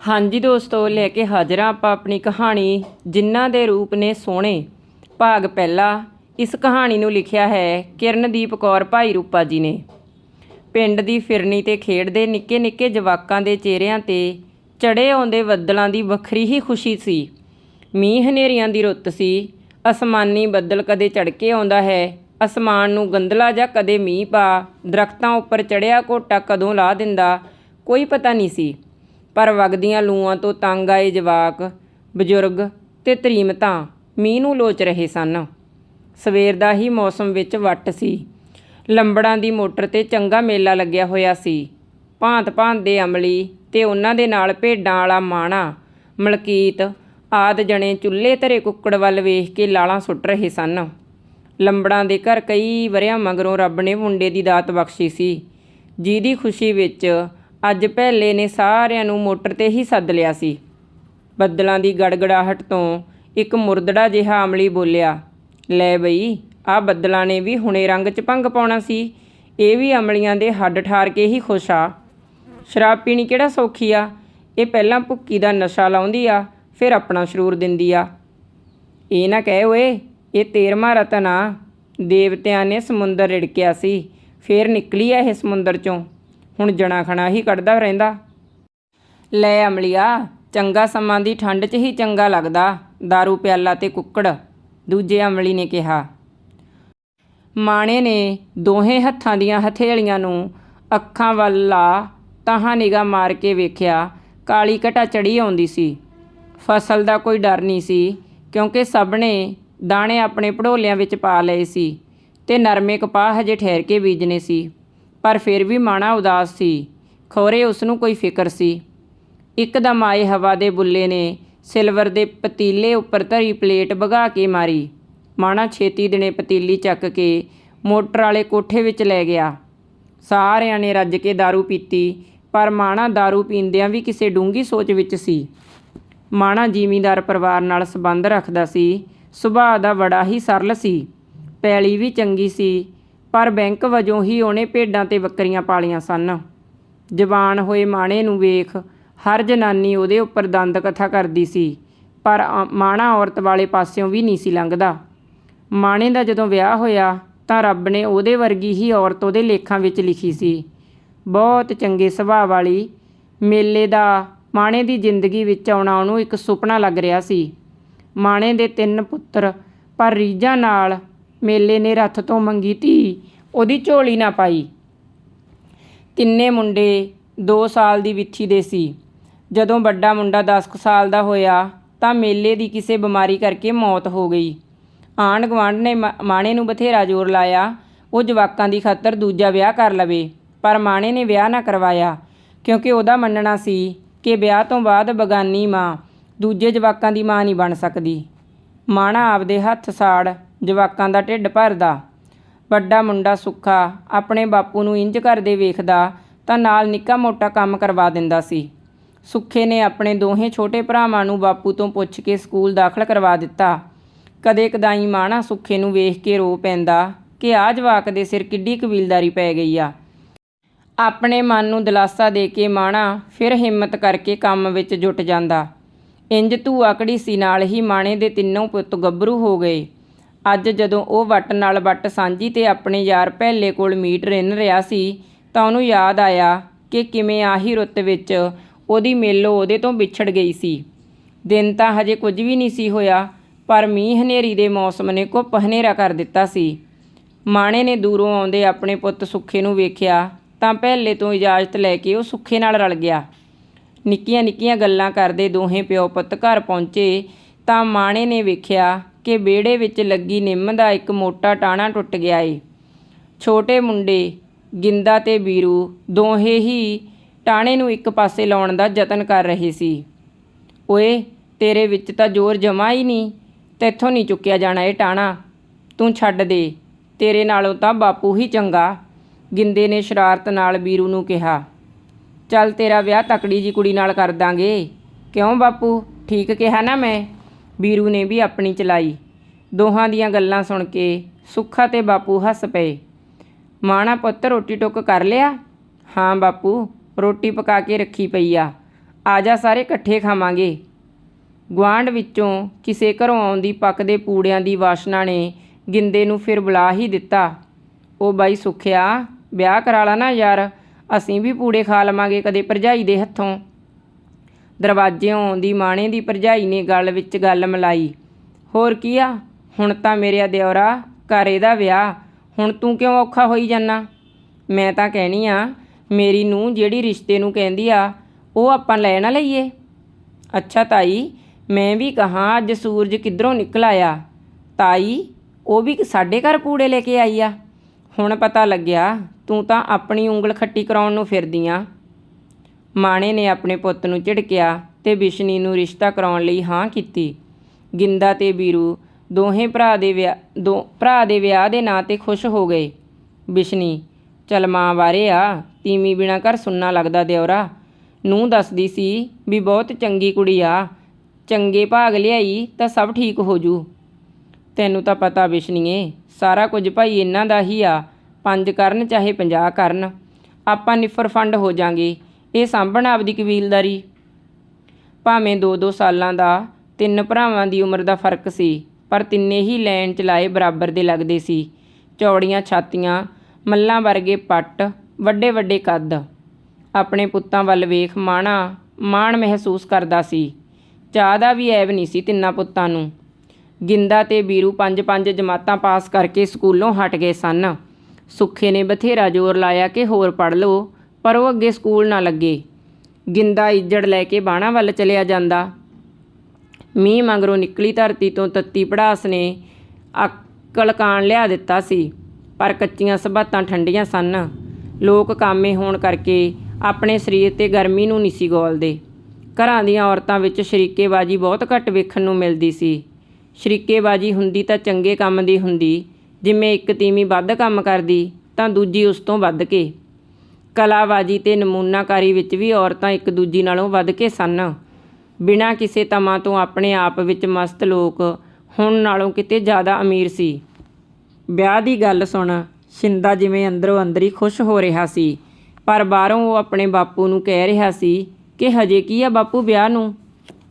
ਹਾਂਜੀ ਦੋਸਤੋ, ਲੈ ਕੇ ਹਾਜ਼ਰ ਹਾਂ ਆਪਾਂ ਆਪਣੀ ਕਹਾਣੀ, ਜਿਨ੍ਹਾਂ ਦੇ ਰੂਪ ਨੇ ਸੋਹਣੇ। ਭਾਗ ਪਹਿਲਾ, ਇਸ ਕਹਾਣੀ ਨੂੰ ਲਿਖਿਆ ਹੈ ਕਿਰਨਦੀਪ ਕੌਰ ਭਾਈ ਰੂਪਾ ਜੀ ਨੇ। ਪਿੰਡ ਦੀ ਫਿਰਨੀ ਤੇ ਖੇਡਦੇ ਨਿੱਕੇ ਨਿੱਕੇ ਜਵਾਕਾਂ ਦੇ ਚਿਹਰਿਆਂ ਤੇ ਚੜੇ ਆਉਂਦੇ ਬੱਦਲਾਂ ਦੀ ਵੱਖਰੀ ਹੀ ਖੁਸ਼ੀ ਸੀ। ਮੀਂਹ ਹਨੇਰੀਆਂ ਦੀ ਰੁੱਤ ਸੀ। ਅਸਮਾਨੀ ਬੱਦਲ ਕਦੇ ਚੜ ਕੇ ਆਉਂਦਾ ਹੈ। ਅਸਮਾਨ ਨੂੰ ਗੰਦਲਾ ਜਾਂ ਕਦੇ ਮੀਂਹ ਪਾ, ਦਰਖਤਾਂ ਉੱਪਰ ਚੜਿਆ ਘੋਟਾ ਕਦੋਂ ਲਾ ਦਿੰਦਾ, ਕੋਈ ਪਤਾ ਨਹੀਂ ਸੀ। ਪਰ ਵਗਦੀਆਂ ਲੂਆਂ ਤੋਂ ਤੰਗ ਆਏ ਜਵਾਕ, ਬਜ਼ੁਰਗ ਤੇ ਤਰੀਮਤਾਂ ਮੀਂਹ ਨੂੰ ਲੋਚ ਰਹੇ ਸਨ। ਸਵੇਰ ਦਾ ਹੀ ਮੌਸਮ ਵਿੱਚ ਵੱਟ ਸੀ। ਲੰਬੜਾਂ ਦੀ ਮੋਟਰ ਤੇ ਚੰਗਾ ਮੇਲਾ ਲੱਗਿਆ ਹੋਇਆ ਸੀ। ਭਾਂਤ ਭਾਂਤ ਦੇ ਅਮਲੀ ਤੇ ਉਹਨਾਂ ਦੇ ਨਾਲ ਭੇਡਾਂ ਵਾਲਾ ਮਾਣਾ, ਮਲਕੀਤ ਆਦ ਜਣੇ ਚੁੱਲ੍ਹੇ ਧਰੇ ਕੁੱਕੜ ਵੱਲ ਵੇਖ ਕੇ ਲਾਲਾਂ ਸੁੱਟ ਰਹੇ ਸਨ। ਲੰਬੜਾਂ ਦੇ ਘਰ ਕਈ ਵਰਿਆਂ ਮਗਰੋਂ ਰੱਬ ਨੇ ਮੁੰਡੇ ਦੀ ਦਾਤ ਬਖਸ਼ੀ ਸੀ। ਜਿਹਦੀ ਖੁਸ਼ੀ ਵਿੱਚ ਅੱਜ ਭੈਲੇ ਨੇ ਸਾਰਿਆਂ ਨੂੰ ਮੋਟਰ ਤੇ ਹੀ ਸੱਦ ਲਿਆ ਸੀ। ਬੱਦਲਾਂ ਦੀ ਗੜਗੜਾਹਟ ਤੋਂ ਇੱਕ ਮੁਰਦੜਾ ਜਿਹਾ ਅਮਲੀ ਬੋਲਿਆ, ਲੈ ਬਈ, ਆ ਬੱਦਲਾਂ ਨੇ ਵੀ ਹੁਣੇ ਰੰਗ 'ਚ ਭੰਗ ਪਾਉਣਾ ਸੀ, ਇਹ ਵੀ ਅਮਲੀਆਂ ਦੇ ਹੱਡ ਠਾਰ ਕੇ ਹੀ ਖੁਸ਼ ਆ। ਸ਼ਰਾਬ ਪੀਣੀ ਕਿਹੜਾ ਸੌਖੀ ਆ? ਇਹ ਪਹਿਲਾਂ ਭੁੱਕੀ ਦਾ ਨਸ਼ਾ ਲਾਉਂਦੀ ਆ, ਫਿਰ ਆਪਣਾ ਸਰੂਰ ਦਿੰਦੀ ਆ। ਇਹ ਨਾ ਕਹਿ ਓਏ, ਇਹ ਤੇਰਮਾ ਰਤਨ ਆ ਦੇਵਤਿਆਂ ਨੇ ਸਮੁੰਦਰ ਰਿੜਕਿਆ ਸੀ, ਫੇਰ ਨਿਕਲੀ ਆ ਇਹ ਸਮੁੰਦਰ ਚੋਂ। ਹੁਣ ਜਣਾ ਖਣਾ ਹੀ ਕੱਢਦਾ ਰਹਿੰਦਾ। ਲੈ ਅਮਲੀਆ, ਚੰਗਾ ਸਮਾਂ ਦੀ ਠੰਡ 'ਚ ਹੀ ਚੰਗਾ ਲੱਗਦਾ दारू ਪਿਆਲਾ ਤੇ ਕੁੱਕੜ, ਦੂਜੇ ਅਮਲੀ ਨੇ ਕਿਹਾ। ਮਾਣੇ ਨੇ ਦੋਹੇ ਹੱਥਾਂ ਦੀਆਂ ਹਥੇਲੀਆਂ ਨੂੰ ਅੱਖਾਂ ਵੱਲ ਲਾ ਤਾਹਾਂ ਨਿਗਾ ਮਾਰ ਕੇ ਵੇਖਿਆ, ਕਾਲੀ ਘਟਾ ਚੜੀ ਆਉਂਦੀ ਸੀ। ਫਸਲ ਦਾ ਕੋਈ ਡਰ ਨਹੀਂ ਸੀ, ਕਿਉਂਕਿ ਸਭ ਨੇ ਦਾਣੇ ਆਪਣੇ ਪੜੋਲਿਆਂ ਵਿੱਚ ਪਾ ਲਏ ਸੀ ਤੇ ਨਰਮੇ ਕਪਾਹ ਹਜੇ ਠਹਿਰ ਕੇ ਬੀਜਨੇ ਸੀ। ਪਰ ਫਿਰ ਵੀ ਮਾਣਾ ਉਦਾਸ ਸੀ ਖੋਰੇ ਉਸ ਨੂੰ ਕੋਈ ਫਿਕਰ ਸੀ ਇੱਕਦਮ ਆਏ ਹਵਾ ਦੇ ਬੁੱਲੇ ਨੇ ਸਿਲਵਰ ਦੇ ਪਤੀਲੇ ਉੱਪਰ ਧਰੀ ਪਲੇਟ ਭਗਾ ਕੇ ਮਾਰੀ ਮਾਣਾ ਛੇਤੀ ਦਿਨੇ ਪਤੀਲੀ ਚੱਕ ਕੇ ਮੋਟਰ ਵਾਲੇ ਕੋਠੇ ਵਿੱਚ ਲੈ ਗਿਆ ਸਾਰਿਆਂ ਨੇ ਰੱਜ ਕੇ दारू ਪੀਤੀ ਪਰ ਮਾਣਾ दारू ਪੀਂਦਿਆਂ ਵੀ ਕਿਸੇ ਡੂੰਗੀ ਸੋਚ ਵਿੱਚ ਸੀ ਮਾਣਾ ਜ਼ਿਮੀਂਦਾਰ ਪਰਿਵਾਰ ਨਾਲ ਸੰਬੰਧ ਰੱਖਦਾ ਸੀ ਸੁਭਾਅ ਦਾ ਬੜਾ ਹੀ ਸਰਲ ਸੀ ਪੈਲੀ ਵੀ ਚੰਗੀ ਸੀ ਪਰ ਬੈਂਕ ਵਜੋਂ ਹੀ ਉਹਨੇ ਭੇਡਾਂ ਤੇ ਬੱਕਰੀਆਂ ਪਾਲੀਆਂ ਸਨ। ਜਵਾਨ ਹੋਏ ਮਾਣੇ ਨੂੰ ਵੇਖ ਹਰ ਜਨਾਨੀ ਉਹਦੇ ਉੱਪਰ ਦੰਦ ਕਥਾ ਕਰਦੀ ਸੀ, ਪਰ ਮਾਣਾ ਔਰਤ ਵਾਲੇ ਪਾਸਿਓਂ ਵੀ ਨਹੀਂ ਸੀ ਲੰਘਦਾ। ਮਾਣੇ ਦਾ ਜਦੋਂ ਵਿਆਹ ਹੋਇਆ ਤਾਂ ਰੱਬ ਨੇ ਉਹਦੇ ਵਰਗੀ ਹੀ ਔਰਤ ਉਹਦੇ ਲੇਖਾਂ ਵਿੱਚ ਲਿਖੀ ਸੀ। ਬਹੁਤ ਚੰਗੇ ਸੁਭਾਅ ਵਾਲੀ, ਮੇਲੇ ਦਾ ਮਾਣੇ ਦੀ ਜ਼ਿੰਦਗੀ ਵਿੱਚ ਆਉਣਾ ਉਹਨੂੰ ਇੱਕ ਸੁਪਨਾ ਲੱਗ ਰਿਹਾ ਸੀ। ਮਾਣੇ ਦੇ ਤਿੰਨ ਪੁੱਤਰ ਪਰ ਰੀਝਾਂ ਨਾਲ ਮੇਲੇ ਨੇ ਰੱਥ ਤੋਂ ਮੰਗੀ ਧੀ, ਉਹਦੀ ਝੋਲੀ ਨਾ ਪਾਈ। ਤਿੰਨੇ ਮੁੰਡੇ 2 ਸਾਲ ਦੀ ਵਿੱਥੀ ਦੇ ਸੀ। ਜਦੋਂ ਵੱਡਾ ਮੁੰਡਾ 10 ਕੁ ਸਾਲ ਦਾ ਹੋਇਆ, ਤਾਂ ਮੇਲੇ ਦੀ ਕਿਸੇ ਬਿਮਾਰੀ ਕਰਕੇ ਮੌਤ ਹੋ ਗਈ। ਆਂਢ ਗੁਆਂਢ ਨੇ ਮਾ- ਮਾਣੇ ਨੂੰ ਬਥੇਰਾ ਜ਼ੋਰ ਲਾਇਆ, ਉਹ ਜਵਾਕਾਂ ਦੀ ਖਾਤਰ ਦੂਜਾ ਵਿਆਹ ਕਰ ਲਵੇ, ਪਰ ਮਾਣੇ ਨੇ ਵਿਆਹ ਨਾ ਕਰਵਾਇਆ, ਕਿਉਂਕਿ ਉਹਦਾ ਮੰਨਣਾ ਸੀ ਕਿ ਵਿਆਹ ਤੋਂ ਬਾਅਦ ਬਗਾਨੀ ਮਾਂ ਦੂਜੇ ਜਵਾਕਾਂ ਦੀ ਮਾਂ ਨਹੀਂ ਬਣ ਸਕਦੀ। ਮਾਣਾ ਆਪਦੇ ਹੱਥ ਸਾੜ ਜਵਾਕਾਂ ਦਾ ਢਿੱਡ ਭਰਦਾ। ਵੱਡਾ ਮੁੰਡਾ ਸੁੱਖਾ ਆਪਣੇ ਬਾਪੂ ਨੂੰ ਇੰਜ ਕਰਦੇ ਵੇਖਦਾ ਤਾਂ ਨਾਲ ਨਿੱਕਾ ਮੋਟਾ ਕੰਮ ਕਰਵਾ ਦਿੰਦਾ ਸੀ। ਸੁੱਖੇ ਨੇ ਆਪਣੇ ਦੋਹੇ ਛੋਟੇ ਭਰਾਵਾਂ ਨੂੰ ਬਾਪੂ ਤੋਂ ਪੁੱਛ ਕੇ ਸਕੂਲ ਦਾਖਲ ਕਰਵਾ ਦਿੱਤਾ। ਕਦੇ ਕਦਾਈ ਮਾਣਾ ਸੁੱਖੇ ਨੂੰ ਵੇਖ ਕੇ ਰੋ ਪੈਂਦਾ ਕਿ ਆ ਜਵਾਕ ਦੇ ਸਿਰ ਕਿੱਡੀ ਕਬੀਲਦਾਰੀ ਪੈ ਗਈ ਆ। ਆਪਣੇ ਮਨ ਨੂੰ ਦਿਲਾਸਾ ਦੇ ਕੇ ਮਾਣਾ ਫਿਰ ਹਿੰਮਤ ਕਰਕੇ ਕੰਮ ਵਿੱਚ ਜੁਟ ਜਾਂਦਾ। ਇੰਜ ਧੂਆ ਸੀ ਨਾਲ ਹੀ ਮਾਣੇ ਦੇ ਤਿੰਨੋਂ ਪੁੱਤ ਗੱਭਰੂ ਹੋ ਗਏ। ਅੱਜ ਜਦੋਂ ਉਹ ਵੱਟ ਨਾਲ ਵੱਟ ਸਾਂਝੀ ਤੇ ਆਪਣੇ ਯਾਰ ਪਹਿਲੇ ਕੋਲ ਮੀਟ ਰਿੰਨ ਰਿਹਾ ਸੀ, ਤਾਂ ਉਹਨੂੰ ਯਾਦ ਆਇਆ ਕਿ ਕਿਵੇਂ ਆਹੀ ਰੁੱਤ ਵਿੱਚ ਉਹਦੀ ਮੇਲੋ ਉਹਦੇ ਤੋਂ ਵਿਛੜ ਗਈ ਸੀ। ਦਿਨ ਤਾਂ ਹਜੇ ਕੁਝ ਵੀ ਨਹੀਂ ਸੀ ਹੋਇਆ, ਪਰ ਮੀਂਹ ਹਨੇਰੀ ਦੇ ਮੌਸਮ ਨੇ ਘੁੱਪ ਹਨੇਰਾ ਕਰ ਦਿੱਤਾ ਸੀ। ਮਾਣੇ ਨੇ ਦੂਰੋਂ ਆਉਂਦੇ ਆਪਣੇ ਪੁੱਤ ਸੁੱਖੇ ਨੂੰ ਵੇਖਿਆ, ਤਾਂ ਪਹਿਲੇ ਤੋਂ ਇਜਾਜ਼ਤ ਲੈ ਕੇ ਉਹ ਸੁੱਖੇ ਨਾਲ ਰਲ ਗਿਆ। ਨਿੱਕੀਆਂ ਨਿੱਕੀਆਂ ਗੱਲਾਂ ਕਰਦੇ ਦੋਹੇ ਪਿਓ ਪੁੱਤ ਘਰ ਪਹੁੰਚੇ, ਤਾਂ ਮਾਣੇ ਨੇ ਵੇਖਿਆ ਕਿ ਵਿਹੜੇ ਵਿੱਚ ਲੱਗੀ ਨਿੰਮ ਦਾ ਇੱਕ ਮੋਟਾ ਟਾਹਣਾ ਟੁੱਟ ਗਿਆ ਏ। ਛੋਟੇ ਮੁੰਡੇ, ਗਿੰਦਾ ਤੇ ਬੀਰੂ ਦੋਹੇ ਹੀ ਟਾਹਣੇ ਨੂੰ ਇੱਕ ਪਾਸੇ ਲਾਉਣ ਦਾ ਯਤਨ ਕਰ ਰਹੇ ਸੀ। ਓਏ, ਤੇਰੇ ਵਿੱਚ ਤਾਂ ਜ਼ੋਰ ਜਮਾ ਹੀ ਨਹੀਂ, ਤੈਥੋਂ ਨਹੀਂ ਚੁੱਕਿਆ ਜਾਣਾ ਇਹ ਟਾਣਾ। ਤੂੰ ਛੱਡ ਦੇ, ਤੇਰੇ ਨਾਲੋਂ ਤਾਂ ਬਾਪੂ ਹੀ ਚੰਗਾ, ਗਿੰਦੇ ਨੇ ਸ਼ਰਾਰਤ ਨਾਲ ਬੀਰੂ ਨੂੰ ਕਿਹਾ। ਚੱਲ ਤੇਰਾ ਵਿਆਹ ਤਕੜੀ ਜੀ ਕੁੜੀ ਨਾਲ ਕਰ ਦਾਂਗੇ। ਕਿਉਂ ਬਾਪੂ, ਠੀਕ ਕਿਹਾ ਨਾ ਮੈਂ? ਵੀਰੂ ਨੇ ਵੀ ਆਪਣੀ ਚਲਾਈ। ਦੋਹਾਂ ਦੀਆਂ ਗੱਲਾਂ ਸੁਣ ਕੇ ਸੁੱਖਾ ਤੇ ਬਾਪੂ ਹੱਸ ਪਏ। ਮਾਣਾ ਪੁੱਤ, ਰੋਟੀ ਟੁੱਕ ਕਰ ਲਿਆ? ਹਾਂ ਬਾਪੂ, ਰੋਟੀ ਪਕਾ ਕੇ ਰੱਖੀ ਪਈ ਆ। ਆ ਜਾ ਸਾਰੇ ਇਕੱਠੇ ਖਾਵਾਂਗੇ। ਗੁਆਂਢ ਵਿੱਚੋਂ ਕਿਸੇ ਘਰੋਂ ਆਉਂਦੀ ਪੱਕਦੇ ਪੂੜਿਆਂ ਦੀ ਵਾਸ਼ਨਾ ਨੇ ਗਿੰਦੇ ਨੂੰ ਫਿਰ ਬੁਲਾ ਹੀ ਦਿੱਤਾ। ਉਹ ਬਾਈ ਸੁਖਿਆ, ਵਿਆਹ ਕਰਾ ਲਾ ਨਾ ਯਾਰ, ਅਸੀਂ ਵੀ ਪੂੜੇ ਖਾ ਲਵਾਂਗੇ ਕਦੇ ਭਰਜਾਈ ਦੇ ਹੱਥੋਂ। ਦਰਵਾਜ਼ਿਓਂ ਆਉਂਦੀ ਮਾਣੇ ਦੀ ਭਰਜਾਈ ਨੇ ਗੱਲ ਵਿੱਚ ਗੱਲ ਮਿਲਾਈ। ਹੋਰ ਕੀ ਆ? ਹੁਣ ਤਾਂ ਮੇਰੇ ਦਿਓਰਾ ਘਰ ਇਹਦਾ ਵਿਆਹ। ਹੁਣ ਤੂੰ ਕਿਉਂ ਔਖਾ ਹੋਈ ਜਾਨਾ? ਮੈਂ ਤਾਂ ਕਹਿਣੀ ਆ, ਮੇਰੀ ਨੂੰ ਜਿਹੜੀ ਰਿਸ਼ਤੇ ਨੂੰ ਕਹਿੰਦੀ ਆ, ਉਹ ਆਪਾਂ ਲੈ ਨਾ ਲਈਏ? ਅੱਛਾ ਤਾਈ, ਮੈਂ ਵੀ ਕਹਾਂ ਅੱਜ ਸੂਰਜ ਕਿੱਧਰੋਂ ਨਿਕਲ ਆਇਆ। ਤਾਈ, ਉਹ ਵੀ ਸਾਡੇ ਘਰ ਪੂੜੇ ਲੈ ਕੇ ਆਈ ਆ। ਹੁਣ ਪਤਾ ਲੱਗਿਆ, ਤੂੰ ਤਾਂ ਆਪਣੀ ਉਂਗਲ ਖੱਟੀ ਕਰਾਉਣ ਨੂੰ ਫਿਰਦੀ ਆ। ਮਾਣੇ ਨੇ ਆਪਣੇ ਪੁੱਤ ਨੂੰ ਝਿੜਕਿਆ ਤੇ ਬਿਸ਼ਨੀ ਨੂੰ ਰਿਸ਼ਤਾ ਕਰਾਉਣ ਲਈ ਹਾਂ ਕੀਤੀ। ਗਿੰਦਾ ਤੇ ਬੀਰੂ ਦੋਹੇ ਭਰਾ ਦੇ ਵਿਆਹ ਦੋ, ਭਰਾ ਦੇ ਵਿਆਹ ਦੇ ਨਾਂ ਤੇ ਖੁਸ਼ ਹੋ ਗਏ। ਬਿਸ਼ਨੀ, ਚਲ ਮਾਂ ਬਾਰੇ ਆ, ਤੀਵੀਂ ਬਿਨਾ ਘਰ ਸੁੰਨਾ ਲੱਗਦਾ ਦਿਉਰਾ ਨੂੰ ਦੱਸਦੀ ਸੀ ਵੀ ਬਹੁਤ ਚੰਗੀ ਕੁੜੀ ਆ, ਚੰਗੇ ਭਾਗ ਲਿਆਈ ਤਾਂ ਸਭ ਠੀਕ ਹੋ ਜੂ। ਤੈਨੂੰ ਤਾਂ ਪਤਾ ਬਿਸ਼ਨੀਏ, ਸਾਰਾ ਕੁਝ ਭਾਈ ਇਹਨਾਂ ਦਾ ਹੀ ਆ। ਪੰਜ ਕਰਨ ਚਾਹੇ 50 ਕਰਨ, ਆਪਾਂ ਨਿਫਰ ਫੰਡ ਹੋ ਜਾਾਂਗੇ। ਇਹ ਸਾਂਭਣ ਆਪਦੀ ਕਬੀਲਦਾਰੀ। ਭਾਵੇਂ 2-2 ਸਾਲਾਂ ਦਾ, ਤਿੰਨ ਭਰਾਵਾਂ ਦੀ ਉਮਰ ਦਾ ਫ਼ਰਕ ਸੀ, ਪਰ ਤਿੰਨੇ ਹੀ ਲੈਣ ਚਲਾਏ ਬਰਾਬਰ ਦੇ ਲੱਗਦੇ ਸੀ। ਚੌੜੀਆਂ ਛਾਤੀਆਂ, ਮੱਲਾਂ ਵਰਗੇ ਪੱਟ, ਵੱਡੇ ਵੱਡੇ ਕੱਦ। ਆਪਣੇ ਪੁੱਤਾਂ ਵੱਲ ਵੇਖ ਮਾਣਾ, ਮਾਣ ਮਹਿਸੂਸ ਕਰਦਾ ਸੀ। ਚਾਹ ਦਾ ਵੀ ਐਬ ਨਹੀਂ ਸੀ ਤਿੰਨਾਂ ਪੁੱਤਾਂ ਨੂੰ। ਗਿੰਦਾ ਤੇ ਬੀਰੂ ਪੰਜ ਪੰਜ ਜਮਾਤਾਂ ਪਾਸ ਕਰਕੇ ਸਕੂਲੋਂ ਹਟ ਗਏ ਸਨ। ਸੁੱਖੇ ਨੇ ਬਥੇਰਾ ਜ਼ੋਰ ਲਾਇਆ ਕਿ ਹੋਰ ਪੜ ਲਓ। ਪਰ ਉਹ ਅੱਗੇ ਸਕੂਲ ਨਾ ਲੱਗੇ। ਗਿੰਦਾ ਇੱਜੜ ਲੈ ਕੇ ਬਾਣਾ ਵੱਲ ਚਲਿਆ ਜਾਂਦਾ। ਮੀਂਹ ਮਗਰੋਂ ਨਿਕਲੀ ਧਰਤੀ ਤੋਂ ਤੱਤੀ ਪੜਾਸ ਨੇ ਅਕਲ ਕਾਣ ਲਿਆ ਦਿੱਤਾ ਸੀ। ਪਰ ਕੱਚੀਆਂ ਸਬਾਤਾਂ ਠੰਡੀਆਂ ਸਨ। ਲੋਕ ਕਾਮੇ ਹੋਣ ਕਰਕੇ ਆਪਣੇ ਸਰੀਰ ਤੇ ਗਰਮੀ ਨੂੰ ਨਹੀਂ ਸੀ ਗੋਲਦੇ। ਘਰਾਂ ਦੀਆਂ ਔਰਤਾਂ ਵਿੱਚ ਸ਼ਰੀਕੇਬਾਜੀ ਬਹੁਤ ਘੱਟ ਵੇਖਣ ਨੂੰ ਮਿਲਦੀ ਸੀ। ਸ਼ਰੀਕੇਬਾਜੀ ਹੁੰਦੀ ਤਾਂ ਚੰਗੇ ਕੰਮ ਦੀ ਹੁੰਦੀ। ਜਿਵੇਂ ਇੱਕ ਤੀਵੀਂ ਵੱਧ ਕੰਮ ਕਰਦੀ, ਤਾਂ ਦੂਜੀ ਉਸ ਤੋਂ ਵੱਧ ਕੇ। ਕਲਾਬਾਜੀ ਤੇ ਨਮੂਨਾਕਾਰੀ ਵਿੱਚ ਵੀ ਔਰਤਾਂ ਇੱਕ ਦੂਜੀ ਨਾਲੋਂ ਵੱਧ ਕੇ ਸਨ। ਬਿਨਾਂ ਕਿਸੇ ਤਮਾ ਤੋਂ ਆਪਣੇ ਆਪ ਵਿੱਚ ਮਸਤ ਲੋਕ ਹੁਣ ਨਾਲੋਂ ਕਿਤੇ ਜ਼ਿਆਦਾ ਅਮੀਰ ਸੀ। ਵਿਆਹ ਦੀ ਗੱਲ ਸੁਣ, ਸ਼ਿੰਦਾ ਜਿਵੇਂ ਅੰਦਰੋਂ ਅੰਦਰ ਹੀ ਖੁਸ਼ ਹੋ ਰਿਹਾ ਸੀ, ਪਰ ਬਾਹਰੋਂ ਉਹ ਆਪਣੇ ਬਾਪੂ ਨੂੰ ਕਹਿ ਰਿਹਾ ਸੀ ਕਿ ਹਜੇ ਕੀ ਆ ਬਾਪੂ ਵਿਆਹ ਨੂੰ?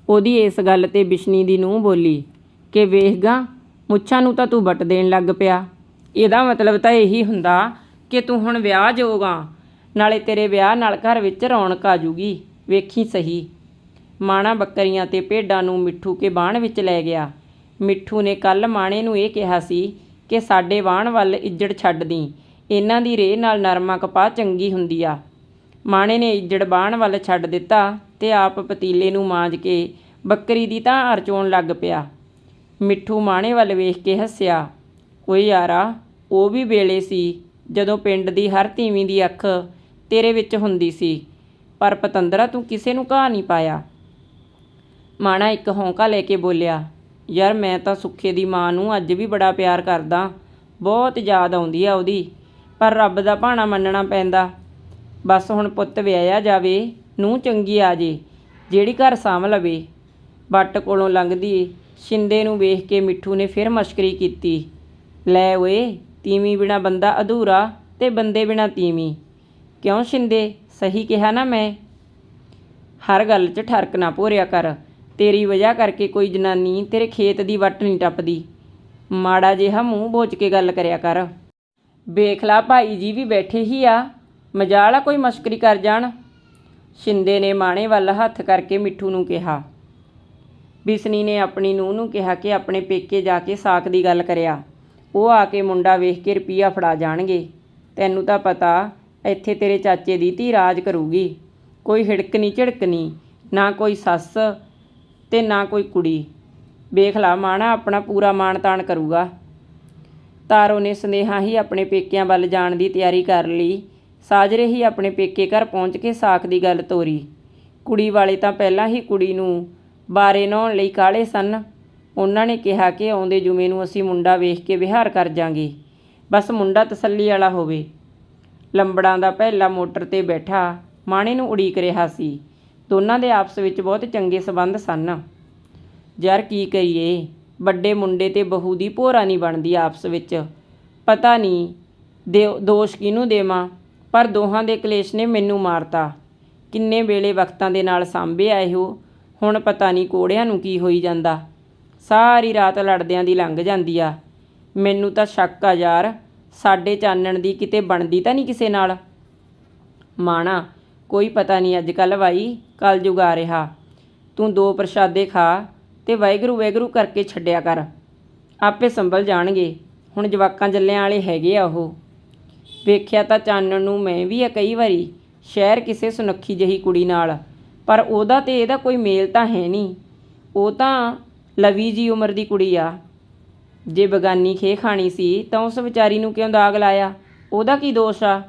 ਉਹਦੀ ਇਸ ਗੱਲ ਤੇ ਬਿਸ਼ਨੀ ਦੀ ਨੂੰਹ ਬੋਲੀ ਕਿ ਵੇਖਗਾ, ਮੁੱਛਾਂ ਨੂੰ ਤਾਂ ਤੂੰ ਵੱਟ ਦੇਣ ਲੱਗ ਪਿਆ। ਇਹਦਾ ਮਤਲਬ ਤਾਂ ਇਹੀ ਹੁੰਦਾ ਕਿ ਤੂੰ ਹੁਣ ਵਿਆਹ ਜੋਗਾ ਨਾਲੇ ਤੇਰੇ ਵਿਆਹ ਨਾਲ ਘਰ ਵਿੱਚ ਰੌਣਕ ਆ ਜੂਗੀ। ਵੇਖੀ ਸਹੀ। ਮਾਣਾ ਬੱਕਰੀਆਂ ਤੇ ਭੇਡਾਂ ਨੂੰ ਮਿੱਠੂ ਕੇ ਬਾਣ ਵਿੱਚ ਲੈ ਗਿਆ। ਮਿੱਠੂ ਨੇ ਕੱਲ ਮਾਣੇ ਨੂੰ ਇਹ ਕਿਹਾ ਸੀ ਕਿ ਸਾਡੇ ਵਾਣ ਵੱਲ ਇੱਜੜ ਛੱਡ ਦੀ। ਇਹਨਾਂ ਦੀ ਰੇਹ ਨਾਲ ਨਰਮਾ ਕਪਾਹ ਚੰਗੀ ਹੁੰਦੀ ਆ। ਮਾਣੇ ਨੇ ਇੱਜੜ ਬਾਣ ਵੱਲ ਛੱਡ ਦਿੱਤਾ ਤੇ ਆਪ ਪਤੀਲੇ ਨੂੰ ਮਾਂਜ ਕੇ ਬੱਕਰੀ ਦੀ ਤਾਂ ਅਰਚੋਣ ਲੱਗ ਪਿਆ। ਮਿੱਠੂ ਮਾਣੇ ਵੱਲ ਵੇਖ ਕੇ ਹੱਸਿਆ, ਓਏ ਯਾਰਾ, ਉਹ ਵੀ ਵੇਲੇ ਸੀ ਜਦੋਂ ਪਿੰਡ ਦੀ ਹਰ ਤੀਵੀਂ ਦੀ ਅੱਖ ਤੇਰੇ ਵਿੱਚ ਹੁੰਦੀ ਸੀ, ਪਰ ਪਤੰਦਰਾ ਤੂੰ ਕਿਸੇ ਨੂੰ ਘਾਹ ਨਹੀਂ ਪਾਇਆ। ਮਾਣਾ ਇੱਕ ਹੌਂਕਾ ਲੈ ਕੇ ਬੋਲਿਆ, ਯਾਰ ਮੈਂ ਤਾਂ ਸੁੱਖੇ ਦੀ ਮਾਂ ਨੂੰ ਅੱਜ ਵੀ ਬੜਾ ਪਿਆਰ ਕਰਦਾ, ਬਹੁਤ ਯਾਦ ਆਉਂਦੀ ਆ ਉਹਦੀ, ਪਰ ਰੱਬ ਦਾ ਭਾਣਾ ਮੰਨਣਾ ਪੈਂਦਾ। ਬਸ ਹੁਣ ਪੁੱਤ ਵਿਆਹਿਆ ਜਾਵੇ ਨੂੰ ਚੰਗੀ ਆ ਜੇ, ਜਿਹੜੀ ਘਰ ਸਾਂਭ ਲਵੇ। ਬੱਟ ਕੋਲੋਂ ਲੰਘਦੀ ਸ਼ਿੰਦੇ ਨੂੰ ਵੇਖ ਕੇ ਮਿੱਠੂ ਨੇ ਫਿਰ ਮਸ਼ਕਰੀ ਕੀਤੀ। ਲੈ ਓਏ, ਤੀਵੀਂ ਬਿਨਾ ਬੰਦਾ ਅਧੂਰਾ ਤੇ ਬੰਦੇ ਬਿਨਾ ਤੀਵੀਂ। ਕਿਉਂ ਸ਼ਿੰਦੇ? ਸਹੀ ਕਿਹਾ ਨਾ ਮੈਂ। ਹਰ ਗੱਲ 'ਚ ਠਰਕ ਨਾ ਭੋਰਿਆ ਕਰ। ਤੇਰੀ ਵਜ੍ਹਾ ਕਰਕੇ ਕੋਈ ਜਨਾਨੀ ਤੇਰੇ ਖੇਤ ਦੀ ਵੱਟ ਨਹੀਂ ਟੱਪਦੀ। ਮਾੜਾ ਜਿਹਾ ਮੂੰਹ ਬੋਚ ਕੇ ਗੱਲ ਕਰਿਆ ਕਰ। ਵੇਖਲਾ ਭਾਈ ਜੀ ਵੀ ਬੈਠੇ ਹੀ ਆ। ਮਜਾਲ ਆ ਕੋਈ ਮਸ਼ਕਰੀ ਕਰ ਜਾਣ। ਸ਼ਿੰਦੇ ਨੇ ਮਾਣੇ ਵੱਲ ਹੱਥ ਕਰਕੇ ਮਿੱਠੂ ਨੂੰ ਕਿਹਾ। ਬਿਸਨੀ ਨੇ ਆਪਣੀ ਨੂੰਹ ਨੂੰ ਕਿਹਾ ਕਿ ਆਪਣੇ ਪੇਕੇ ਜਾ ਕੇ ਸਾਕ ਦੀ ਗੱਲ ਕਰਿਆ। ਉਹ ਆ ਕੇ ਮੁੰਡਾ ਵੇਖ ਕੇ ਰੁਪਈਆ ਫੜਾ ਜਾਣਗੇ। ਤੈਨੂੰ ਤਾਂ ਪਤਾ ਇੱਥੇ ਤੇਰੇ ਚਾਚੇ ਦੀ ਧੀ ਰਾਜ ਕਰੂਗੀ। ਕੋਈ ਹਿੜਕਣੀ ਝਿੜਕਣੀ, ਨਾ ਕੋਈ ਸੱਸ ਤੇ ਨਾ ਕੋਈ ਕੁੜੀ। ਵੇਖ ਲਾ ਮਾਣਾ ਆਪਣਾ ਪੂਰਾ ਮਾਣ ਤਾਣ ਕਰੂਗਾ। ਤਾਰੋ ਨੇ ਸੰਦੇਹਾ ਹੀ ਆਪਣੇ ਪੇਕਿਆਂ ਵੱਲ ਜਾਣ ਦੀ ਤਿਆਰੀ ਕਰ ਲਈ। ਸਾਜਰੇ ਹੀ ਆਪਣੇ ਪੇਕੇ ਘਰ ਪਹੁੰਚ ਕੇ ਸਾਖ ਦੀ ਗੱਲ ਤੋਰੀ। ਕੁੜੀ ਵਾਲੇ ਤਾਂ ਪਹਿਲਾਂ ਹੀ ਕੁੜੀ ਨੂੰ ਬਾਰੇ ਨਹਾਉਣ ਲਈ ਕਾਲੇ ਸਨ। ਉਹਨਾਂ ਨੇ ਕਿਹਾ ਕਿ ਆਉਂਦੇ ਜੁਮੇ ਨੂੰ ਅਸੀਂ ਮੁੰਡਾ ਵੇਖ ਕੇ ਵਿਹਾਰ ਕਰ ਜਾਾਂਗੇ। ਬਸ ਮੁੰਡਾ ਤਸੱਲੀ ਵਾਲਾ ਹੋਵੇ। ਲੰਬੜਾਂ ਦਾ ਪਹਿਲਾ ਮੋਟਰ ਤੇ ਬੈਠਾ ਮਾਣੇ ਨੂੰ ਉਡੀਕ ਰਿਹਾ ਸੀ। ਦੋਨਾਂ ਦੇ ਆਪਸ ਵਿੱਚ ਬਹੁਤ ਚੰਗੇ ਸਬੰਧ ਸਨ। ਯਾਰ ਕੀ ਕਰੀਏ? ਵੱਡੇ ਮੁੰਡੇ ਤੇ ਬਹੂ ਦੀ ਭੋਰਾ ਨਹੀਂ ਬਣਦੀ ਆਪਸ ਵਿੱਚ। ਪਤਾ ਨਹੀਂ ਦੇ ਦੋਸ਼ ਕਿਹਨੂੰ ਦੇਵਾਂ, ਪਰ ਦੋਹਾਂ ਦੇ ਕਲੇਸ਼ ਨੇ ਮੈਨੂੰ ਮਾਰਤਾ। ਕਿੰਨੇ ਵੇਲੇ ਵਕਤਾਂ ਦੇ ਨਾਲ ਸਾਂਭੇ ਆਏ ਹੋ, ਹੁਣ ਪਤਾ ਨਹੀਂ ਕੋੜਿਆਂ ਨੂੰ ਕੀ ਹੋਈ ਜਾਂਦਾ। ਸਾਰੀ ਰਾਤ ਲੜਦਿਆਂ ਦੀ ਲੰਘ ਜਾਂਦੀ ਆ। ਮੈਨੂੰ ਤਾਂ ਸ਼ੱਕ ਆ ਯਾਰ। ਸਾਡੇ ਚਾਨਣ ਦੀ ਕਿਤੇ ਬਣਦੀ ਤਾਂ ਨਹੀਂ ਕਿਸੇ ਨਾਲ? ਮਾਣਾ, ਕੋਈ ਪਤਾ ਨਹੀਂ ਅੱਜ ਕੱਲ੍ਹ ਬਾਈ ਕੱਲ ਜੁਗ ਆ ਰਿਹਾ। ਤੂੰ ਦੋ ਪ੍ਰਸ਼ਾਦੇ ਖਾ ਤੇ ਵਾਹਿਗੁਰੂ ਵਾਹਿਗੁਰੂ ਕਰਕੇ ਛੱਡਿਆ ਕਰ। ਆਪੇ ਸੰਭਲ ਜਾਣਗੇ। ਹੁਣ ਜਵਾਕਾਂ ਜੱਲਿਆਂ ਵਾਲੇ ਹੈਗੇ ਆ ਉਹ। ਵੇਖਿਆ ਤਾਂ ਚਾਨਣ ਨੂੰ ਮੈਂ ਵੀ ਆ ਕਈ ਵਾਰੀ, ਸ਼ਹਿਰ ਕਿਸੇ ਸੁਨੱਖੀ ਜਹੀ ਕੁੜੀ ਨਾਲ। ਪਰ ਉਹਦਾ ਤੇ ਇਹਦਾ ਕੋਈ ਮੇਲ ਤਾਂ ਹੈ ਨਹੀਂ। ਉਹ ਤਾਂ ਲਵੀ ਜੀ ਉਮਰ ਦੀ ਕੁੜੀ ਆ। ਜੇ ਬਗਾਨੀ ਖੇ ਖਾਣੀ ਸੀ, ਤਾਂ ਉਸ ਵਿਚਾਰੀ ਨੂੰ ਕਿਉਂ ਦਾਗ ਲਾਇਆ? ਉਹਦਾ ਕੀ ਦੋਸ਼ ਆ?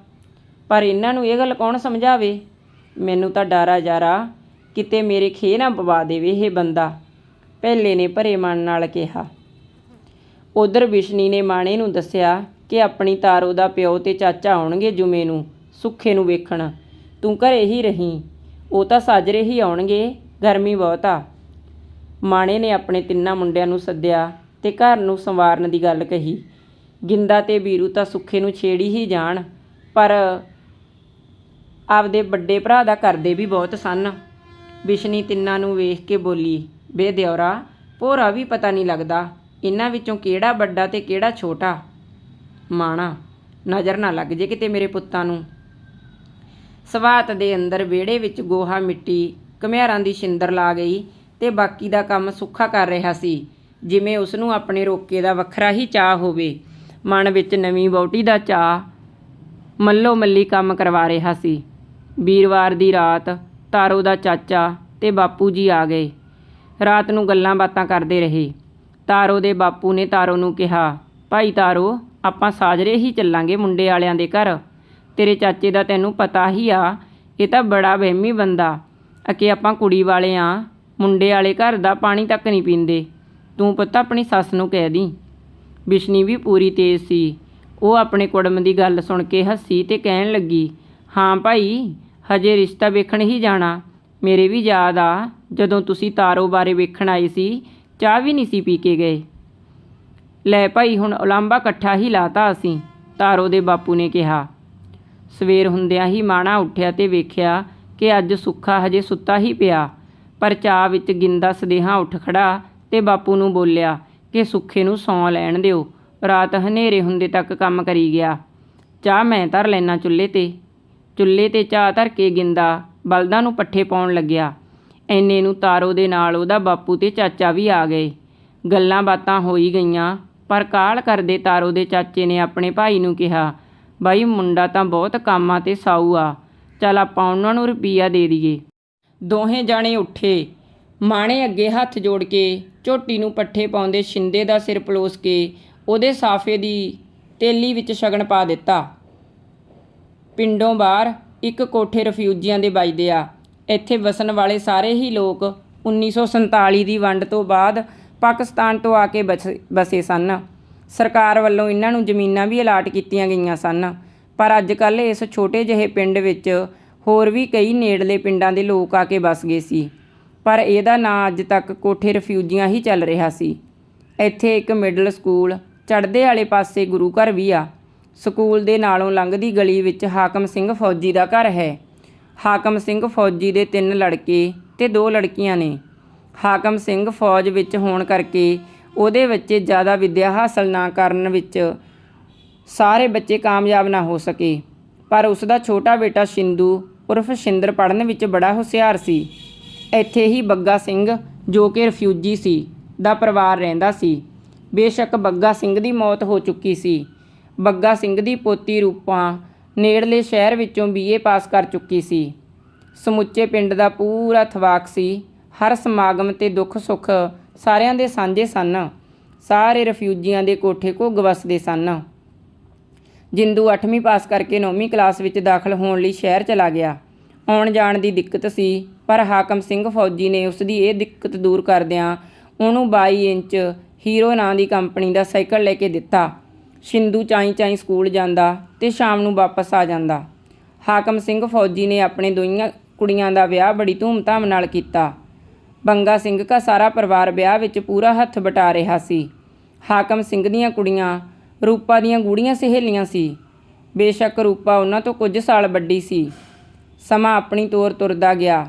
ਪਰ ਇਹਨਾਂ ਨੂੰ ਇਹ ਗੱਲ ਕੌਣ ਸਮਝਾਵੇ? ਮੈਨੂੰ ਤਾਂ ਡਾਰਾ ਜਾਰਾ ਕਿਤੇ ਮੇਰੇ ਖੇ ਨਾ ਪਵਾ ਦੇਵੇ ਇਹ ਬੰਦਾ। ਪਹਿਲੇ ਨੇ ਭਰੇ ਮਨ ਨਾਲ ਕਿਹਾ। ਉਧਰ ਵਿਸ਼ਨੀ ਨੇ ਮਾਣੇ ਨੂੰ ਦੱਸਿਆ ਕਿ ਆਪਣੀ ਤਾਰੋ ਦਾ ਪਿਓ ਤੇ ਚਾਚਾ ਆਉਣਗੇ ਜੁਮੇ ਨੂੰ, ਸੁੱਖੇ ਨੂੰ ਵੇਖਣ। ਤੂੰ ਘਰੇ ਹੀ ਰਹੀਂ, ਉਹ ਤਾਂ ਸਾਜਰੇ ਹੀ ਆਉਣਗੇ, ਗਰਮੀ ਬਹੁਤ ਆ। ਮਾਣੇ ਨੇ ਆਪਣੇ ਤਿੰਨਾਂ ਮੁੰਡਿਆਂ ਨੂੰ ਸੱਦਿਆ ਤੇ ਘਰ ਨੂੰ ਸੰਵਾਰਨ ਦੀ ਗੱਲ ਕਹੀ। ਗਿੰਦਾ ਤੇ ਵੀਰੂ ਤਾਂ ਸੁੱਖੇ ਨੂੰ ਛੇੜੀ ਹੀ ਜਾਣ, ਪਰ ਆਪਦੇ ਵੱਡੇ ਭਰਾ ਦਾ ਕਰਦੇ ਵੀ ਬਹੁਤ ਸਨ। ਵਿਸ਼ਨੀ ਤਿੰਨਾਂ ਨੂੰ ਵੇਖ ਕੇ ਬੋਲੀ ਬੇ ਦਿਉਰਾ ਭੋਰਾ ਵੀ ਪਤਾ ਨਹੀਂ ਲੱਗਦਾ, ਇਹਨਾਂ ਵਿੱਚੋਂ ਕਿਹੜਾ ਵੱਡਾ ਤੇ ਕਿਹੜਾ ਛੋਟਾ? ਮਾਣਾ, ਨਜ਼ਰ ਨਾ ਲੱਗ ਜੇ ਕਿਤੇ ਮੇਰੇ ਪੁੱਤਾਂ ਨੂੰ। ਸਵਾਤ ਦੇ ਅੰਦਰ ਵਿਹੜੇ ਵਿੱਚ ਗੋਹਾ ਮਿੱਟੀ, ਘਮਿਆਰਾਂ ਦੀ ਛਿੰਦਰ ਲਾ ਗਈ ਤੇ ਬਾਕੀ ਦਾ ਕੰਮ ਸੁੱਖਾ ਕਰ ਰਿਹਾ ਸੀ। ਜਿਵੇਂ ਉਸ ਨੂੰ ਆਪਣੇ ਰੋਕੇ ਦਾ ਵੱਖਰਾ ਹੀ ਚਾਹ ਹੋਵੇ। ਮਨ ਵਿੱਚ ਨਵੀਂ ਵਹੁਟੀ ਦਾ ਚਾਹ ਮੱਲੋ ਮੱਲੀ ਕੰਮ ਕਰਵਾ ਰਿਹਾ ਸੀ। ਵੀਰਵਾਰ ਦੀ ਰਾਤ ਤਾਰੋ ਦਾ ਚਾਚਾ ਤੇ ਬਾਪੂ ਜੀ ਆ ਗਏ। ਰਾਤ ਨੂੰ ਗੱਲਾਂ ਬਾਤਾਂ ਕਰਦੇ ਰਹੇ। ਤਾਰੋ ਦੇ ਬਾਪੂ ਨੇ ਤਾਰੋ ਨੂੰ ਕਿਹਾ, ਭਾਈ ਤਾਰੋ, ਆਪਾਂ ਸਾਜਰੇ ਹੀ ਚੱਲਾਂਗੇ ਮੁੰਡੇ ਵਾਲਿਆਂ ਦੇ ਘਰ। ਤੇਰੇ ਚਾਚੇ ਦਾ ਤੈਨੂੰ ਪਤਾ ਹੀ ਆ, ਇਹ ਤਾਂ ਬੜਾ ਵਹਿਮੀ ਬੰਦਾ। ਅਕੇ ਆਪਾਂ ਕੁੜੀ ਵਾਲੇ ਆ, ਮੁੰਡੇ ਵਾਲੇ ਘਰ ਦਾ ਪਾਣੀ ਤੱਕ ਨਹੀਂ ਪੀਂਦੇ। ਤੂੰ ਪੁੱਤ ਆਪਣੀ ਸੱਸ ਨੂੰ ਕਹਿ ਦੀ। ਬਿਸ਼ਨੀ ਵੀ ਪੂਰੀ ਤੇਜ਼ ਸੀ। ਉਹ ਆਪਣੇ ਕੁੜਮ ਦੀ ਗੱਲ ਸੁਣ ਕੇ ਹੱਸੀ ਤੇ ਕਹਿਣ ਲੱਗੀ, ਹਾਂ ਭਾਈ, ਹਜੇ ਰਿਸ਼ਤਾ ਵੇਖਣ ਹੀ ਜਾਣਾ। ਮੇਰੇ ਵੀ ਯਾਦ ਆ, ਜਦੋਂ ਤੁਸੀਂ ਤਾਰੋ ਬਾਰੇ ਵੇਖਣ ਆਏ ਸੀ, ਚਾਹ ਵੀ ਨਹੀਂ ਸੀ ਪੀ ਕੇ ਗਏ। ਲੈ ਭਾਈ, ਹੁਣ ਉਲਾਂਬਾ ਇਕੱਠਾ ਹੀ ਲਾਤਾ ਅਸੀਂ, ਤਾਰੋ ਦੇ ਬਾਪੂ ਨੇ ਕਿਹਾ। ਸਵੇਰ ਹੁੰਦਿਆਂ ਹੀ ਮਾਣਾ ਉੱਠਿਆ ਤੇ ਵੇਖਿਆ ਕਿ ਅੱਜ ਸੁੱਖਾ ਹਜੇ ਸੁੱਤਾ ਹੀ ਪਿਆ, ਪਰ ਚਾਹ ਵਿੱਚ ਗਿੰਦਾ ਸਦੇਹਾ ਉੱਠ ਖੜਾ ਤੇ ਬਾਪੂ ਨੂੰ ਬੋਲਿਆ ਕਿ ਸੁੱਖੇ ਨੂੰ ਸੌਂ ਲੈਣ ਦਿਓ। ਰਾਤ ਹਨੇਰੇ ਹੁੰਦੇ ਤੱਕ ਕੰਮ ਕਰੀ ਗਿਆ। ਚਾਹ ਮੈਂ ਧਰ ਲੈਣਾ ਚੁੱਲ੍ਹੇ ਤੇ। ਚੁੱਲ੍ਹੇ ਤੇ ਚਾਹ ਧਰ ਕੇ ਗਿੰਦਾ ਬਲਦਾਂ ਨੂੰ ਪੱਠੇ ਪਾਉਣ ਲੱਗਿਆ। ਐਨੇ ਨੂੰ ਤਾਰੋ ਦੇ ਨਾਲ ਉਹਦਾ ਬਾਪੂ ਤੇ ਚਾਚਾ ਵੀ ਆ ਗਏ। ਗੱਲਾਂ ਬਾਤਾਂ ਹੋਈ ਗਈਆਂ, ਪਰ ਕਾਲ ਕਰਦੇ ਤਾਰੋ ਦੇ ਚਾਚੇ ਨੇ ਆਪਣੇ ਭਾਈ ਨੂੰ ਕਿਹਾ, ਬਾਈ, ਮੁੰਡਾ ਤਾਂ ਬਹੁਤ ਕਾਮਾਂ ਤੇ ਸਾਊ ਆ। ਚੱਲ ਆਪਾਂ ਉਹਨਾਂ ਨੂੰ ਰੁਪਈਆ ਦੇ ਦਈਏ। ਦੋਹੇ ਜਾਣੇ ਉੱਠੇ। ਮਾਣੇ ਅੱਗੇ ਹੱਥ ਜੋੜ ਕੇ, ਝੋਟੀ ਨੂੰ ਪੱਠੇ ਪਾਉਂਦੇ ਸ਼ਿੰਦੇ ਦਾ ਸਿਰ ਪਲੋਸ ਕੇ ਉਹਦੇ ਸਾਫੇ ਦੀ ਤੇਲੀ ਵਿੱਚ ਸ਼ਗਨ ਪਾ ਦਿੱਤਾ। ਪਿੰਡੋਂ ਬਾਹਰ ਇੱਕ ਕੋਠੇ ਰਫਿਊਜੀਆਂ ਦੇ ਵੱਜਦੇ ਆ। ਇੱਥੇ ਵਸਣ ਵਾਲੇ ਸਾਰੇ ਹੀ ਲੋਕ 1947 ਦੀ ਵੰਡ ਤੋਂ ਬਾਅਦ ਪਾਕਿਸਤਾਨ ਤੋਂ ਆ ਕੇ ਬਸ- ਬਸੇ ਸਨ। ਸਰਕਾਰ ਵੱਲੋਂ ਇਹਨਾਂ ਨੂੰ ਜ਼ਮੀਨਾਂ ਵੀ ਅਲਾਟ ਕੀਤੀਆਂ ਗਈਆਂ ਸਨ। ਪਰ ਅੱਜ ਕੱਲ੍ਹ ਇਸ ਛੋਟੇ ਜਿਹੇ ਪਿੰਡ ਵਿੱਚ ਹੋਰ ਵੀ ਕਈ ਨੇੜਲੇ ਪਿੰਡਾਂ ਦੇ ਲੋਕ ਆ ਕੇ ਬਸ ਗਏ ਸੀ। ਪਰ ਇਹਦਾ ਨਾਂ ਅੱਜ ਤੱਕ ਕੋਠੇ ਰਫਿਊਜੀਆਂ ਹੀ ਚੱਲ ਰਿਹਾ ਸੀ। ਇੱਥੇ ਇੱਕ ਮਿਡਲ ਸਕੂਲ ਚੜ੍ਹਦੇ ਵਾਲੇ ਪਾਸੇ ਗੁਰੂ ਘਰ ਵੀ ਆ। ਸਕੂਲ ਦੇ ਨਾਲੋਂ ਲੰਘਦੀ ਗਲੀ ਵਿੱਚ ਹਾਕਮ ਸਿੰਘ ਫੌਜੀ ਦਾ ਘਰ ਹੈ। ਹਾਕਮ ਸਿੰਘ ਫੌਜੀ ਦੇ ਤਿੰਨ ਲੜਕੇ ਤੇ ਦੋ ਲੜਕੀਆਂ ਨੇ। ਹਾਕਮ ਸਿੰਘ ਫੌਜ ਵਿੱਚ ਹੋਣ ਕਰਕੇ ਉਹਦੇ ਬੱਚੇ ਜ਼ਿਆਦਾ ਵਿੱਦਿਆ ਹਾਸਲ ਨਾ ਕਰਨ ਵਿੱਚ ਸਾਰੇ ਬੱਚੇ ਕਾਮਯਾਬ ਨਾ ਹੋ ਸਕੇ। ਪਰ ਉਸ ਦਾ ਛੋਟਾ ਬੇਟਾ ਸ਼ਿੰਦੂ ਉਰਫ ਸ਼ਿੰਦਰ ਪੜ੍ਹਨ ਵਿੱਚ ਬੜਾ ਹੁਸ਼ਿਆਰ ਸੀ। ਇੱਥੇ ਹੀ ਬੱਗਾ ਸਿੰਘ, ਜੋ ਕਿ ਰਿਫਿਊਜੀ ਸੀ, ਦਾ ਪਰਿਵਾਰ ਰਹਿੰਦਾ ਸੀ। ਬੇਸ਼ੱਕ ਬੱਗਾ ਸਿੰਘ ਦੀ ਮੌਤ ਹੋ ਚੁੱਕੀ ਸੀ। ਬੱਗਾ ਸਿੰਘ ਦੀ ਪੋਤੀ ਰੂਪਾਂ ਨੇੜਲੇ ਸ਼ਹਿਰ ਵਿੱਚੋਂ ਬੀਏ ਪਾਸ ਕਰ ਚੁੱਕੀ ਸੀ। ਸਮੁੱਚੇ ਪਿੰਡ ਦਾ ਪੂਰਾ ਥਵਾਕ ਸੀ। ਹਰ ਸਮਾਗਮ ਤੇ ਦੁੱਖ ਸੁੱਖ ਸਾਰਿਆਂ ਦੇ ਸਾਂਝੇ ਸਨ। ਸਾਰੇ ਰਿਫਿਊਜੀਆਂ ਦੇ ਕੋਠੇ ਘੁੱਗ ਵਸਦੇ ਸਨ। ਜਿੰਦੂ 8ਵੀਂ ਪਾਸ ਕਰਕੇ 9ਵੀਂ ਕਲਾਸ ਵਿੱਚ ਦਾਖਲ ਹੋਣ ਲਈ ਸ਼ਹਿਰ ਚਲਾ ਗਿਆ। ਆਉਣ ਜਾਣ ਦੀ ਦਿੱਕਤ ਸੀ। ਪਰ ਹਾਕਮ ਸਿੰਘ ਫੌਜੀ ਨੇ ਉਸ ਦੀ ਇਹ ਦਿੱਕਤ ਦੂਰ ਕਰਦਿਆਂ ਉਹਨੂੰ 22 ਇੰਚ ਹੀਰੋ ਨਾਂ ਦੀ ਕੰਪਨੀ ਦਾ ਸਾਈਕਲ ਲੈ ਕੇ ਦਿੱਤਾ। ਸ਼ਿੰਦੂ ਚਾਈ ਚਾਈ ਸਕੂਲ ਜਾਂਦਾ ਤੇ ਸ਼ਾਮ ਨੂੰ ਵਾਪਸ ਆ ਜਾਂਦਾ। ਹਾਕਮ ਸਿੰਘ ਫੌਜੀ ਨੇ ਆਪਣੇ ਦੋਈਆਂ ਕੁੜੀਆਂ ਦਾ ਵਿਆਹ ਬੜੀ ਧੂਮਧਾਮ ਨਾਲ ਕੀਤਾ। ਬੰਗਾ ਸਿੰਘ ਦਾ ਸਾਰਾ ਪਰਿਵਾਰ ਵਿਆਹ ਵਿੱਚ ਪੂਰਾ ਹੱਥ ਬਟਾ ਰਿਹਾ ਸੀ। ਹਾਕਮ ਸਿੰਘ ਦੀਆਂ ਕੁੜੀਆਂ ਰੂਪਾ ਦੀਆਂ ਗੂੜੀਆਂ ਸਹੇਲੀਆਂ ਸੀ। ਬੇਸ਼ੱਕ ਰੂਪਾ ਉਹਨਾਂ ਤੋਂ ਕੁਝ ਸਾਲ ਵੱਡੀ ਸੀ। ਸਮਾਂ ਆਪਣੀ ਤੋਰ ਤੁਰਦਾ ਗਿਆ।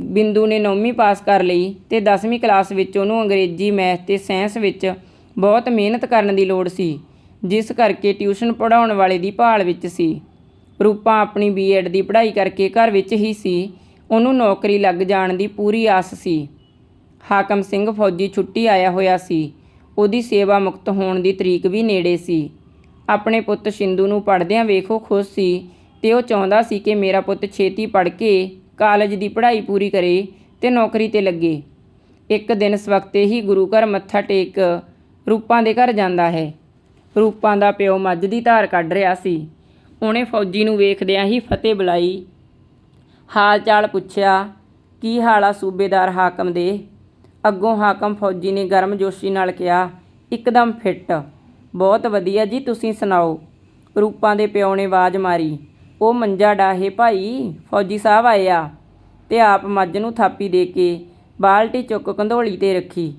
ਬਿੰਦੂ ਨੇ ਨੌਵੀਂ ਪਾਸ ਕਰ ਲਈ ਤੇ 10ਵੀਂ ਕਲਾਸ ਵਿੱਚ ਉਹਨੂੰ ਅੰਗਰੇਜ਼ੀ, ਮੈਥ ਤੇ ਸਾਇੰਸ ਵਿੱਚ ਬਹੁਤ ਮਿਹਨਤ ਕਰਨ ਦੀ ਲੋੜ ਸੀ, ਜਿਸ ਕਰਕੇ ਟਿਊਸ਼ਨ ਪੜਾਉਣ ਵਾਲੇ ਦੀ ਭਾਲ ਵਿੱਚ ਸੀ। ਰੂਪਾ ਆਪਣੀ ਬੀਐਡ ਦੀ ਪੜ੍ਹਾਈ ਕਰਕੇ ਘਰ ਵਿੱਚ ਹੀ ਸੀ। ਉਹਨੂੰ ਨੌਕਰੀ ਲੱਗ ਜਾਣ ਦੀ ਪੂਰੀ ਆਸ ਸੀ। ਹਾਕਮ ਸਿੰਘ ਫੌਜੀ ਛੁੱਟੀ ਆਇਆ ਹੋਇਆ ਸੀ। ਉਹਦੀ ਸੇਵਾ ਮੁਕਤ ਹੋਣ ਦੀ ਤਰੀਕ ਵੀ ਨੇੜੇ ਸੀ। ਆਪਣੇ ਪੁੱਤ ਸ਼ਿੰਦੂ ਨੂੰ ਪੜ੍ਹਦਿਆਂ ਵੇਖੋ ਖੁਸ਼ ਸੀ ਤੇ ਉਹ ਚਾਹੁੰਦਾ ਸੀ ਕਿ ਮੇਰਾ ਪੁੱਤ ਛੇਤੀ ਪੜ੍ਹ ਕੇ ਕਾਲਜ ਦੀ ਪੜ੍ਹਾਈ ਪੂਰੀ ਕਰੇ ਤੇ ਨੌਕਰੀ ਤੇ ਲੱਗੇ। ਇੱਕ ਦਿਨ ਸਵਖਤੇ ਹੀ ਗੁਰੂ ਘਰ ਮੱਥਾ ਟੇਕ ਰੂਪਾਂ ਦੇ ਘਰ ਜਾਂਦਾ ਹੈ। ਰੂਪਾਂ ਦਾ ਪਿਓ ਮੱਝ ਦੀ ਧਾਰ ਕੱਢ ਰਿਹਾ ਸੀ। ਉਹਨੇ ਫੌਜੀ ਨੂੰ ਵੇਖਦਿਆਂ ਹੀ ਫਤਿਹ ਬੁਲਾਈ। ਹਾਲ ਚਾਲ ਪੁੱਛਿਆ, ਕੀ ਹਾਲ ਆ ਸੂਬੇਦਾਰ ਹਾਕਮ ਦੇ? ਅੱਗੋਂ ਹਾਕਮ ਫੌਜੀ ਨੇ ਗਰਮ ਜੋਸ਼ੀ ਨਾਲ ਕਿਹਾ, ਇੱਕਦਮ ਫਿੱਟ। ਬਹੁਤ ਵਧੀਆ ਜੀ, ਤੁਸੀਂ ਸੁਣਾਓ। ਰੂਪਾਂ ਦੇ ਪਿਓ ਨੇ ਆਵਾਜ਼ ਮਾਰੀ ਉਹ ਮੰਜਾ ਡਾਹੇ ਭਾਈ, ਫੌਜੀ ਸਾਹਿਬ ਆਏ ਆ ਤੇ ਆਪ ਮੱਝ ਨੂੰ ਥਾਪੀ ਦੇ ਕੇ ਬਾਲਟੀ ਚੁੱਕ ਕੰਧੋਲੀ ਤੇ ਰੱਖੀ।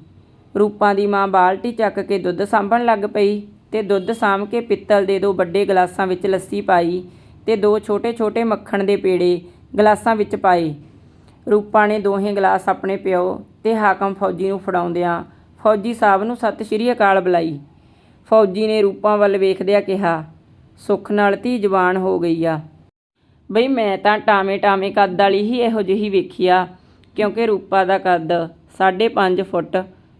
ਰੂਪਾਂ ਦੀ ਮਾਂ ਬਾਲਟੀ ਚੱਕ ਕੇ ਦੁੱਧ ਸਾਂਭਣ ਲੱਗ ਪਈ ਤੇ ਦੁੱਧ ਸਾਂਭ ਕੇ ਪਿੱਤਲ ਦੇ ਦੋ ਵੱਡੇ ਗਲਾਸਾਂ ਵਿੱਚ ਲੱਸੀ ਪਾਈ ਤੇ ਦੋ ਛੋਟੇ-ਛੋਟੇ ਮੱਖਣ ਦੇ ਪੇੜੇ ਗਲਾਸਾਂ ਵਿੱਚ ਪਾਏ। ਰੂਪਾ ਨੇ ਦੋਹੇ ਗਲਾਸ ਆਪਣੇ ਪਿਓ ਤੇ ਹਾਕਮ ਫੌਜੀ ਨੂੰ ਫੜਾਉਂਦਿਆਂ ਫੌਜੀ ਸਾਹਿਬ ਨੂੰ ਸਤਿ ਸ਼੍ਰੀ ਅਕਾਲ ਬੁਲਾਈ। ਫੌਜੀ ਨੇ ਰੂਪਾਂ ਵੱਲ ਵੇਖਦਿਆਂ ਕਿਹਾ ਸੁੱਖ ਨਾਲ ਧੀ ਜਵਾਨ ਹੋ ਗਈ ਆ। ਬਈ ਮੈਂ ਤਾਂ ਟਾਵੇਂ ਟਾਵੇਂ ਕੱਦ ਵਾਲੀ ਹੀ ਇਹੋ ਜਿਹੀ ਵੇਖੀ ਆ ਕਿਉਂਕਿ ਰੂਪਾ ਦਾ ਕੱਦ 5.5 ਫੁੱਟ,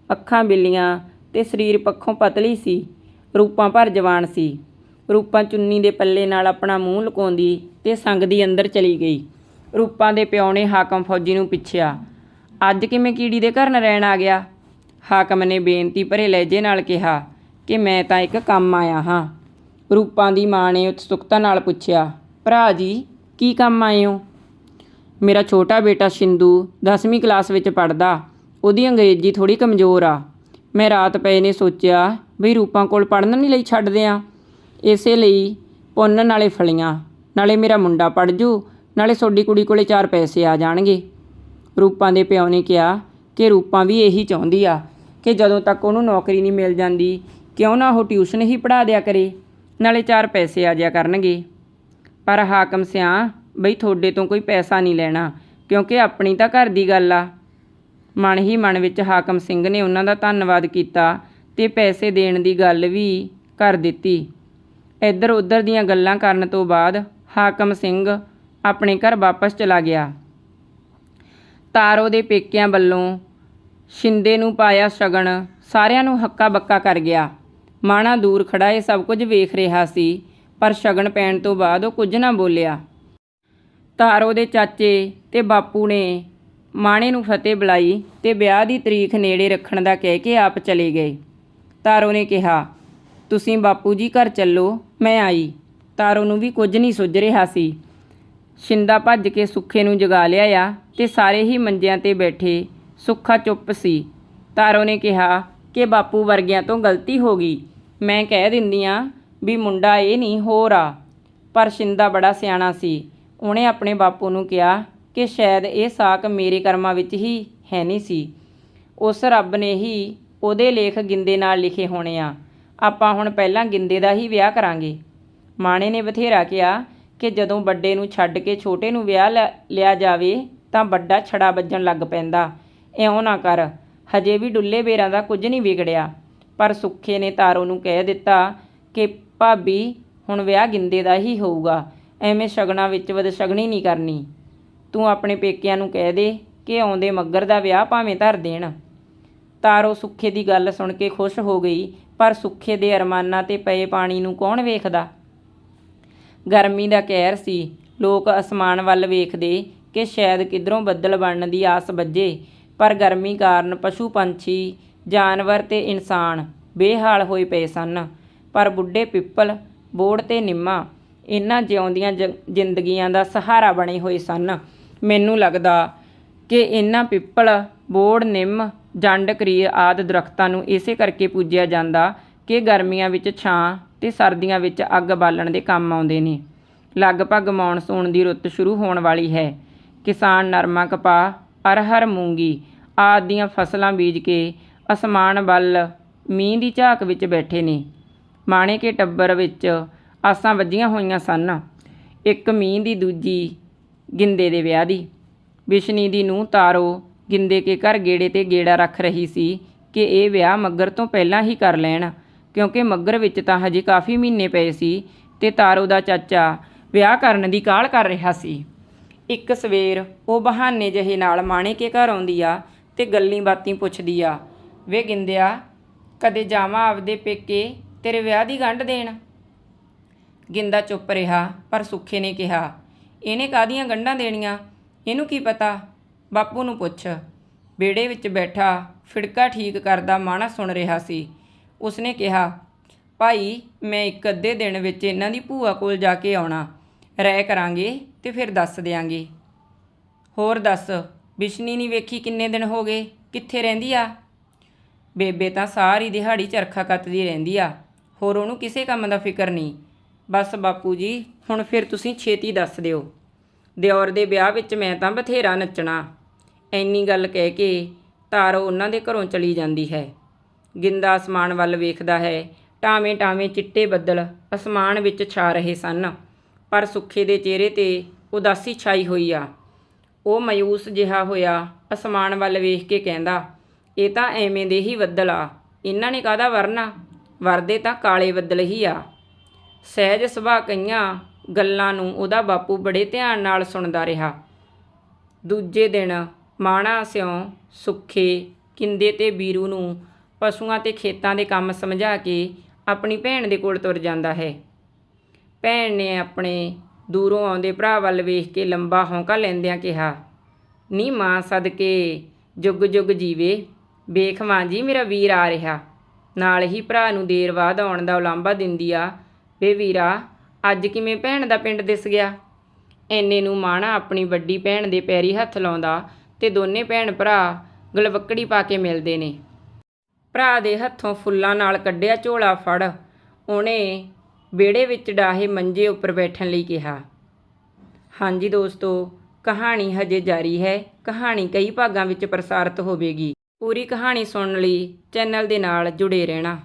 ਅੱਖਾਂ ਬਿੱਲੀਆਂ ਤੇ ਸਰੀਰ ਪੱਖੋਂ ਪਤਲੀ ਸੀ, ਰੂਪਾਂ ਭਰ ਜਵਾਨ ਸੀ। ਰੂਪਾਂ ਚੁੰਨੀ ਦੇ ਪੱਲੇ ਨਾਲ ਆਪਣਾ ਮੂੰਹ ਲੁਕਾਉਂਦੀ ਤੇ ਸੰਗਦੀ ਅੰਦਰ ਚਲੀ ਗਈ। ਰੂਪਾਂ ਦੇ ਪਿਓ ਨੇ ਹਾਕਮ ਫੌਜੀ ਨੂੰ ਪੁੱਛਿਆ, ਅੱਜ ਕਿਵੇਂ ਕੀੜੀ ਦੇ ਘਰ ਨ ਰਹਿਣ ਆ ਗਿਆ? ਹਾਕਮ ਨੇ ਬੇਨਤੀ ਭਰੇ ਲਹਿਜੇ ਨਾਲ ਕਿਹਾ ਕਿ ਮੈਂ ਤਾਂ ਇੱਕ ਕੰਮ ਆਇਆ ਹਾਂ। ਰੂਪਾਂ ਦੀ ਮਾਂ ਨੇ ਉਤਸੁਕਤਾ ਨਾਲ ਪੁੱਛਿਆ, ਭਰਾ ਜੀ, ਕੀ ਕੰਮ ਆਏ ਹੋ? ਮੇਰਾ ਛੋਟਾ ਬੇਟਾ ਸ਼ਿੰਦੂ 10ਵੀਂ ਕਲਾਸ ਵਿੱਚ ਪੜ੍ਹਦਾ, ਉਹਦੀ ਅੰਗਰੇਜ਼ੀ ਥੋੜੀ ਕਮਜ਼ੋਰ ਆ। ਮੈਂ ਰਾਤ ਪਏ ਨੇ ਸੋਚਿਆ ਵੀ ਰੂਪਾਂ ਕੋਲ ਪੜਨ ਨਹੀਂ ਲਈ ਛੱਡਦੇ ਆ ਇਸੇ ਲਈ ਪੁੰਨ ਨਾਲੇ ਫਲੀਆਂ, ਨਾਲੇ ਮੇਰਾ ਮੁੰਡਾ ਪੜ ਜੂ, ਨਾਲੇ ਸੋਡੀ ਕੁੜੀ ਕੋਲੇ ਚਾਰ ਪੈਸੇ ਆ ਜਾਣਗੇ। ਰੂਪਾਂ ਦੇ ਪਿਓ ਨੇ ਕਿਹਾ ਕਿ ਰੂਪਾਂ ਵੀ ਇਹੀ ਚਾਹੁੰਦੀ ਆ ਕਿ ਜਦੋਂ ਤੱਕ ਉਹਨੂੰ ਨੌਕਰੀ ਨਹੀਂ ਮਿਲ ਜਾਂਦੀ, ਕਿਉਂ ਨਾ ਉਹ ਟਿਊਸ਼ਨ ਹੀ ਪੜ੍ਹਾ ਦਿਆ ਕਰੇ। ਨਾਲੇ ਚਾਰ ਪੈਸੇ ਆ ਜਾਇਆ ਕਰਨਗੇ। ਪਰ ਹਾਕਮ ਸਿਆਂ ਬਈ ਤੁਹਾਡੇ ਤੋਂ ਕੋਈ ਪੈਸਾ ਨਹੀਂ ਲੈਣਾ, ਕਿਉਂਕਿ ਆਪਣੀ ਤਾਂ ਘਰ ਦੀ ਗੱਲ ਆ। ਮਨ ਹੀ ਮਨ ਵਿੱਚ ਹਾਕਮ ਸਿੰਘ ਨੇ ਉਹਨਾਂ ਦਾ ਧੰਨਵਾਦ ਕੀਤਾ ਤੇ ਪੈਸੇ ਦੇਣ ਦੀ ਗੱਲ ਵੀ ਕਰ ਦਿੱਤੀ। ਇੱਧਰ ਉੱਧਰ ਦੀਆਂ ਗੱਲਾਂ ਕਰਨ ਤੋਂ ਬਾਅਦ ਹਾਕਮ ਸਿੰਘ ਆਪਣੇ ਘਰ ਵਾਪਸ ਚਲਾ ਗਿਆ। ਤਾਰੋ ਦੇ ਪੇਕਿਆਂ ਵੱਲੋਂ ਸ਼ਿੰਦੇ ਨੂੰ ਪਾਇਆ ਸ਼ਗਨ, ਸਾਰਿਆਂ ਨੂੰ ਹੱਕਾ ਬੱਕਾ ਕਰ ਗਿਆ। ਮਾਣਾ ਦੂਰ ਖੜਾ ਇਹ ਸਭ ਕੁਝ ਵੇਖ ਰਿਹਾ ਸੀ, ਪਰ ਸ਼ਗਨ ਪੈਣ ਤੋਂ ਬਾਅਦ ਉਹ ਕੁਝ ਨਾ ਬੋਲਿਆ। ਤਾਰੋ ਦੇ ਚਾਚੇ ਤੇ ਬਾਪੂ ਨੇ ਮਾਣੇ ਨੂੰ ਫਤਿਹ ਬੁਲਾਈ ਤੇ ਵਿਆਹ ਦੀ ਤਰੀਕ ਨੇੜੇ ਰੱਖਣ ਦਾ ਕਹਿ ਕੇ ਆਪ ਚਲੇ ਗਏ। ਤਾਰੋ ਨੇ ਕਿਹਾ, ਤੁਸੀਂ ਬਾਪੂ ਜੀ ਘਰ ਚੱਲੋ, ਮੈਂ ਆਈ। ਤਾਰੋ ਨੂੰ ਵੀ ਕੁਝ ਨਹੀਂ ਸੁੱਝ ਰਿਹਾ ਸੀ। ਸ਼ਿੰਦਾ ਭੱਜ ਕੇ ਸੁੱਖੇ ਨੂੰ ਜਗਾ ਲਿਆ ਆ ਤੇ ਸਾਰੇ ਹੀ ਮੰਜਿਆਂ ਤੇ ਬੈਠੇ ਸੁੱਖਾ ਚੁੱਪ ਸੀ। ਤਾਰੋ ਨੇ ਕਿਹਾ ਕਿ ਬਾਪੂ ਵਰਗਿਆਂ ਤੋਂ ਗਲਤੀ ਹੋ ਗਈ। ਮੈਂ ਕਹਿ ਦਿੰਦੀ ਆ ਵੀ ਮੁੰਡਾ ਇਹ ਨਹੀਂ ਹੋਰ ਆ। ਪਰ ਸ਼ਿੰਦਾ ਬੜਾ ਸਿਆਣਾ ਸੀ। ਉਹਨੇ ਆਪਣੇ ਬਾਪੂ ਨੂੰ ਕਿਹਾ ਕਿ ਸ਼ਾਇਦ ਇਹ ਸਾਕ ਮੇਰੇ ਕਰਮਾਂ ਵਿੱਚ ਹੀ ਹੈ ਨਹੀਂ ਸੀ। ਉਸ ਰੱਬ ਨੇ ਹੀ ਉਹਦੇ ਲੇਖ ਗਿੰਦੇ ਨਾਲ ਲਿਖੇ ਹੋਣੇ ਆ। ਆਪਾਂ ਹੁਣ ਪਹਿਲਾਂ ਗਿੰਦੇ ਦਾ ਹੀ ਵਿਆਹ ਕਰਾਂਗੇ। ਮਾਣੇ ਨੇ ਬਥੇਰਾ ਕਿਹਾ ਕਿ ਜਦੋਂ ਵੱਡੇ ਨੂੰ ਛੱਡ ਕੇ ਛੋਟੇ ਨੂੰ ਵਿਆਹ ਲੈ- ਲਿਆ ਜਾਵੇ ਤਾਂ ਵੱਡਾ ਛੜਾ ਵੱਜਣ ਲੱਗ ਪੈਂਦਾ। ਇਉਂ ਨਾ ਕਰ। ਹਜੇ ਵੀ ਡੁੱਲੇ ਬੇਰਾਂ ਦਾ ਕੁਝ ਨਹੀਂ ਵਿਗੜਿਆ। ਪਰ ਸੁੱਖੇ ਨੇ ਤਾਰੋ ਨੂੰ ਕਹਿ ਦਿੱਤਾ ਕਿ, ਭਾਬੀ, ਹੁਣ ਵਿਆਹ ਗਿੰਦੇ ਦਾ ਹੀ ਹੋਊਗਾ। ਐਵੇਂ ਸ਼ਗਨਾਂ ਵਿੱਚ ਵਦਸ਼ਗਣੀ ਨਹੀਂ ਕਰਨੀ। ਤੂੰ ਆਪਣੇ ਪੇਕਿਆਂ ਨੂੰ ਕਹਿ ਦੇ ਕਿ ਆਉਂਦੇ ਮੱਗਰ ਦਾ ਵਿਆਹ ਭਾਵੇਂ ਧਰ ਦੇਣ। ਤਾਰੋ ਸੁੱਖੇ ਦੀ ਗੱਲ ਸੁਣ ਕੇ ਖੁਸ਼ ਹੋ ਗਈ, ਪਰ ਸੁੱਖੇ ਦੇ ਅਰਮਾਨਾਂ ਤੇ ਪਏ ਪਾਣੀ ਨੂੰ ਕੌਣ ਵੇਖਦਾ? ਗਰਮੀ ਦਾ ਕਹਿਰ ਸੀ। ਲੋਕ ਅਸਮਾਨ ਵੱਲ ਵੇਖਦੇ ਕਿ ਸ਼ਾਇਦ ਕਿਧਰੋਂ ਬੱਦਲ ਬਣਨ ਦੀ ਆਸ ਵੱਜੇ। ਪਰ ਗਰਮੀ ਕਾਰਨ ਪਸ਼ੂ ਪੰਛੀ, ਜਾਨਵਰ ਤੇ ਇਨਸਾਨ ਬੇਹਾਲ ਹੋਏ ਪਏ ਸਨ। ਪਰ ਬੁੱਢੇ ਪਿੱਪਲ, ਬੋੜ ਤੇ ਨਿੰਮਾ ਇਹਨਾਂ ਜਿਉਂਦੀਆਂ ਜ- ਜ਼ਿੰਦਗੀਆਂ ਦਾ ਸਹਾਰਾ ਬਣੇ ਹੋਏ ਸਨ। ਮੈਨੂੰ ਲੱਗਦਾ ਕਿ ਇਹਨਾਂ ਪਿੱਪਲ, ਬੋੜ, ਨਿੰਮ, ਜੰਡ, ਕਰੀਰ ਆਦਿ ਦਰਖਤਾਂ ਨੂੰ ਇਸੇ ਕਰਕੇ ਪੂਜਿਆ ਜਾਂਦਾ ਕਿ ਗਰਮੀਆਂ ਵਿੱਚ ਛਾਂ ਤੇ ਸਰਦੀਆਂ ਵਿੱਚ ਅੱਗ ਬਾਲਣ ਦੇ ਕੰਮ ਆਉਂਦੇ ਨੇ। ਲਗਭਗ ਮੌਨਸੂਨ ਦੀ ਰੁੱਤ ਸ਼ੁਰੂ ਹੋਣ ਵਾਲੀ ਹੈ। ਕਿਸਾਨ ਨਰਮਾ ਕਪਾਹ ਅਰਹਰ ਮੂੰਗੀ ਆਦਿ ਦੀਆਂ ਫਸਲਾਂ ਬੀਜ ਕੇ ਅਸਮਾਨ ਵੱਲ ਮੀਂਹ ਦੀ ਝਾਕ ਵਿੱਚ ਬੈਠੇ ਨੇ। ਮਾਣੇ ਕੇ ਟੱਬਰ ਵਿੱਚ ਆਸਾਂ ਵੱਜੀਆਂ ਹੋਈਆਂ ਸਨ। ਇੱਕ ਮੀਂਹ ਦੀ ਦੂਜੀ ਗਿੰਦੇ ਦੇ ਵਿਆਹ ਦੀ। ਵਿਸ਼ਨੀ ਦੀ ਨੂੰ ਤਾਰੋ ਗਿੰਦੇ ਕੇ ਘਰ ਗੇੜੇ ਤੇ ਗੇੜਾ ਰੱਖ ਰਹੀ ਸੀ ਕਿ ਇਹ ਵਿਆਹ ਮੱਗਰ ਤੋਂ ਪਹਿਲਾਂ ਹੀ ਕਰ ਲੈਣ, ਕਿਉਂਕਿ ਮੱਗਰ ਵਿੱਚ ਤਾਂ ਹਜੇ ਕਾਫੀ ਮਹੀਨੇ ਪਏ ਸੀ ਤੇ ਤਾਰੋ ਦਾ ਚਾਚਾ ਵਿਆਹ ਕਰਨ ਦੀ ਕਾਹਲ ਕਰ ਰਿਹਾ ਸੀ। ਇੱਕ ਸਵੇਰ ਉਹ ਬਹਾਨੇ ਜਿਹੇ ਨਾਲ ਮਾਣੇ ਕੇ ਘਰ ਆਉਂਦੀ ਆ ਤੇ ਗੱਲੀ ਬਾਤੀ ਪੁੱਛਦੀ ਆ। ਵੇ ਗਿੰਦਿਆ, ਕਦੇ ਜਾਵਾਂ ਆਪਦੇ ਪੇਕੇ ਤੇਰੇ ਵਿਆਹ ਦੀ ਗੰਢ ਦੇਣ? ਗਿੰਦਾ ਚੁੱਪ ਰਿਹਾ, ਪਰ ਸੁੱਖੇ ਨੇ ਕਿਹਾ, ਇਹਨੇ ਕਾਦੀਆਂ ਗੰਢਾਂ ਦੇਣੀਆਂ? ਇਹਨੂੰ ਕੀ ਪਤਾ? ਬਾਪੂ ਨੂੰ ਪੁੱਛ। ਬੇੜੇ ਵਿੱਚ ਬੈਠਾ ਫਿੜਕਾ ਠੀਕ ਕਰਦਾ ਮਾਣਾ ਸੁਣ ਰਿਹਾ ਸੀ। ਉਸਨੇ ਕਿਹਾ, ਭਾਈ, ਮੈਂ ਇੱਕ ਅੱਧੇ ਦਿਨ ਵਿੱਚ ਇਹਨਾਂ ਦੀ ਭੂਆ ਕੋਲ ਜਾ ਕੇ ਆਉਣਾ। ਰਹਿ ਕਰਾਂਗੇ। ਤੇ ਫਿਰ ਦੱਸ ਦਿਆਂਗੇ। ਹੋਰ ਦੱਸ, ਬਿਸ਼ਨੀ ਨਹੀਂ ਵੇਖੀ ਕਿੰਨੇ ਦਿਨ ਹੋ ਗਏ, ਕਿੱਥੇ ਰਹਿੰਦੀ ਆ? ਬੇਬੇ ਤਾਂ ਸਾਰੀ ਦਿਹਾੜੀ ਚਰਖਾ ਕੱਤਦੀ ਰਹਿੰਦੀ ਆ, ਹੋਰ ਉਹਨੂੰ ਕਿਸੇ ਕੰਮ ਦਾ ਫਿਕਰ ਨਹੀਂ। ਬਸ ਬਾਪੂ ਜੀ, ਹੁਣ ਫਿਰ ਤੁਸੀਂ ਛੇਤੀ ਦੱਸ ਦਿਓ। ਦਿਓਰ ਦੇ ਵਿਆਹ ਵਿੱਚ ਮੈਂ ਤਾਂ ਬਥੇਰਾ ਨੱਚਣਾ। ਐਨੀ ਗੱਲ ਕਹਿ ਕੇ ਤਾਰੋ ਉਹਨਾਂ ਦੇ ਘਰੋਂ ਚਲੀ ਜਾਂਦੀ ਹੈ। ਗਿੰਦਾ ਅਸਮਾਨ ਵੱਲ ਵੇਖਦਾ ਹੈ ਟਾਵੇਂ ਟਾਵੇਂ ਚਿੱਟੇ ਬੱਦਲ ਅਸਮਾਨ ਵਿੱਚ ਛਾ ਰਹੇ ਸਨ। ਪਰ ਸੁੱਖੇ ਦੇ ਚਿਹਰੇ ਤੇ ਉਦਾਸੀ ਛਾਈ ਹੋਈ ਆ। ਉਹ ਮਾਯੂਸ ਜਿਹਾ ਹੋਇਆ, ਅਸਮਾਨ ਵੱਲ ਵੇਖ ਕੇ ਕਹਿੰਦਾ, ਇਹ ਤਾਂ ਐਵੇਂ ਦੇ ਹੀ ਬੱਦਲ ਆ। ਇਹਨਾਂ ਨੇ ਕਾਹਦਾ ਵਰਨਾ? ਵਰਦੇ ਤਾਂ ਕਾਲੇ ਬੱਦਲ ਹੀ ਆ। ਸਹਿਜ ਸੁਭਾਅ ਕਈਆਂ ਗੱਲਾਂ ਨੂੰ ਉਹਦਾ ਬਾਪੂ ਬੜੇ ਧਿਆਨ ਨਾਲ ਸੁਣਦਾ ਰਿਹਾ। ਦੂਜੇ ਦਿਨ ਮਾਣਾ ਸਿਉ ਸੁੱਖੇ ਕਿੰਦੇ ਤੇ ਬੀਰੂ ਨੂੰ ਪਸ਼ੂਆਂ ਤੇ ਖੇਤਾਂ ਦੇ ਕੰਮ ਸਮਝਾ ਕੇ ਆਪਣੀ ਭੈਣ ਦੇ ਕੋਲ ਤੁਰ ਜਾਂਦਾ ਹੈ। ਭੈਣ ਨੇ ਆਪਣੇ ਦੂਰੋਂ ਆਉਂਦੇ ਭਰਾ ਵੱਲ ਵੇਖ ਕੇ ਲੰਬਾ ਹੌਂਕਾ ਲੈਂਦਿਆਂ ਕਿਹਾ, ਨੀ ਮਾਂ ਸਦਕੇ, ਜੁਗ ਜੁਗ ਜੀਵੇ ਵੇਖ ਮਾਂ ਜੀ ਮੇਰਾ ਵੀਰ ਆ ਰਿਹਾ। ਨਾਲ ਹੀ ਭਰਾ ਨੂੰ ਦੇਰ ਬਾਅਦ ਆਉਣ ਦਾ ਉਲਾਂਭਾ ਦਿੰਦੀ ਆ। ਵੇ ਵੀਰਾ, ਅੱਜ ਕਿਵੇਂ ਭੈਣ ਦਾ ਪਿੰਡ ਦਿਸ ਗਿਆ? ਐਨੇ ਨੂੰ ਮਾਣਾ ਆਪਣੀ ਵੱਡੀ ਭੈਣ ਦੇ ਪੈਰੀ ਹੱਥ ਲਾਉਂਦਾ ਤੇ ਦੋਨੇ ਭੈਣ ਭਰਾ ਗਲਵੱਕੜੀ ਪਾ ਕੇ ਮਿਲਦੇ ਨੇ। ਭਰਾ ਦੇ ਹੱਥੋਂ ਫੁੱਲਾਂ ਨਾਲ ਕੱਢਿਆ ਝੋਲਾ ਫੜ, ਉਹਨੇ ਵਿਹੜੇ ਵਿੱਚ ਡਾਹੇ ਮੰਜੇ ਉੱਪਰ ਬੈਠਣ ਲਈ ਕਿਹਾ। ਹਾਂਜੀ ਦੋਸਤੋ, ਕਹਾਣੀ ਹਜੇ ਜਾਰੀ ਹੈ। ਕਹਾਣੀ ਕਈ ਭਾਗਾਂ ਵਿੱਚ ਪ੍ਰਸਾਰਿਤ ਹੋਵੇਗੀ। ਪੂਰੀ ਕਹਾਣੀ ਸੁਣਨ ਲਈ ਚੈਨਲ ਦੇ ਨਾਲ ਜੁੜੇ ਰਹਿਣਾ।